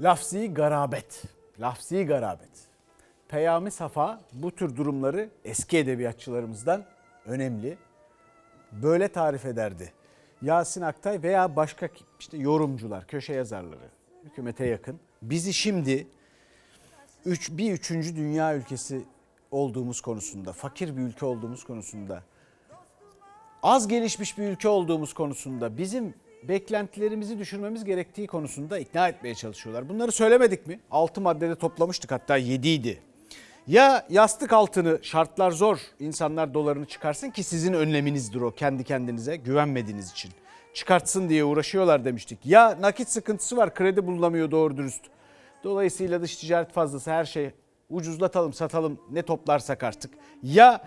Lafzi garabet. Lafzi garabet. Peyami Safa bu tür durumları eski edebiyatçılarımızdan önemli. Böyle tarif ederdi. Yasin Aktay veya başka işte yorumcular, köşe yazarları, hükümete yakın. Bizi şimdi üç, bir üçüncü dünya ülkesi olduğumuz konusunda, fakir bir ülke olduğumuz konusunda, az gelişmiş bir ülke olduğumuz konusunda, bizim beklentilerimizi düşürmemiz gerektiği konusunda ikna etmeye çalışıyorlar. Bunları söylemedik mi? 6 maddede toplamıştık hatta 7 idi. Ya yastık altını şartlar zor insanlar dolarını çıkarsın ki sizin önleminizdir o kendi kendinize güvenmediğiniz için. Çıkartsın diye uğraşıyorlar demiştik. Ya nakit sıkıntısı var kredi bulunamıyor doğru dürüst. Dolayısıyla dış ticaret fazlası her şey ucuzlatalım satalım ne toplarsak artık. Ya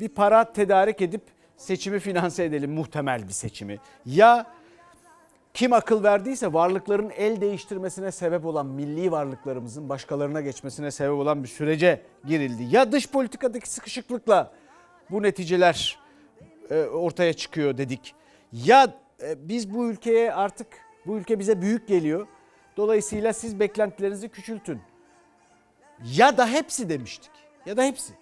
bir para tedarik edip seçimi finanse edelim muhtemel bir seçimi. Ya kim akıl verdiyse varlıkların el değiştirmesine sebep olan milli varlıklarımızın başkalarına geçmesine sebep olan bir sürece girildi. Ya dış politikadaki sıkışıklıkla bu neticeler e, ortaya çıkıyor dedik. Ya e, biz bu ülkeye artık bu ülke bize büyük geliyor. Dolayısıyla siz beklentilerinizi küçültün. Ya da hepsi demiştik. Ya da hepsi.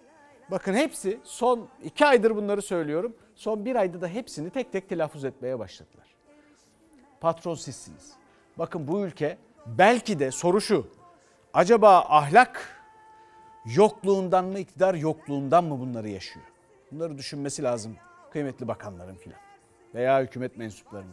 Bakın hepsi son iki aydır bunları söylüyorum. Son bir ayda da hepsini tek tek telaffuz etmeye başladılar patron sizsiniz. Bakın bu ülke belki de soru şu. Acaba ahlak yokluğundan mı iktidar yokluğundan mı bunları yaşıyor? Bunları düşünmesi lazım kıymetli bakanların filan veya hükümet mensuplarının.